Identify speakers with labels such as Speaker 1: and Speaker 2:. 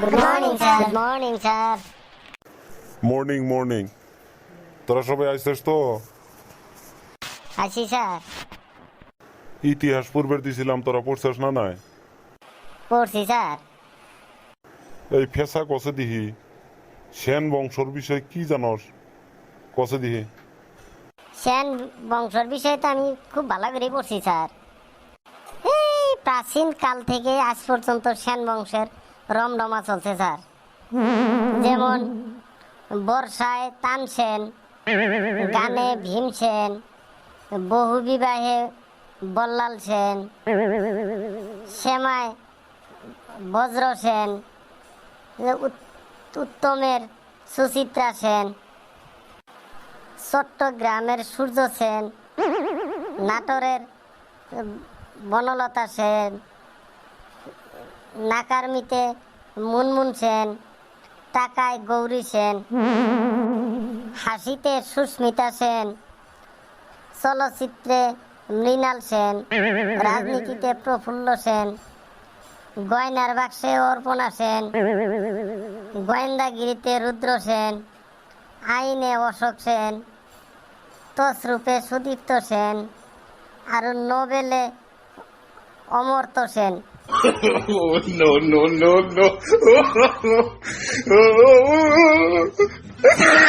Speaker 1: Good morning sir good morning sir
Speaker 2: morning morning তোরা সবাই ISIS তো?
Speaker 1: আছি স্যার
Speaker 2: ইতিহাস পূর্বের দিছিলাম তোরা পড়ছিস না নাই?
Speaker 1: পড়ছি স্যার
Speaker 2: এই ফেসা কষে দিহি? সেন বংশর বিষয়ে কি জানস? কষে দিহি?
Speaker 1: সেন বংশর বিষয়ে তো আমি খুব ভালো করে পড়ছি স্যার এই প্রাচীন কাল থেকে আজ পর্যন্ত সেন বংশের রমরমা চলছে, স্যার। যেমন বর্ষায় তানসেন গানে ভীম সেন, বহু বিবাহে বল্লাল সেন, শ্যামায় বজ্র সেন উত্তমের সুচিত্রা সেন, চট্টগ্রামের সূর্য সেন, নাটোরের বনলতা সেন নাকারমিতে মুনমুন সেন, টাকায় গৌরী সেন, হাসিতে সুস্মিতা সেন, চলচ্চিত্রে মৃণাল সেন, রাজনীতিতে প্রফুল্ল সেন, গয়নার বাক্সে অর্পণা সেন, গোয়েন্দাগিরিতে রুদ্র সেন, আইনে অশোক সেন তসরূপে সুদীপ্ত সেন, আর নোবেলে Amartya Sen
Speaker 3: Oh, no, no, no, no.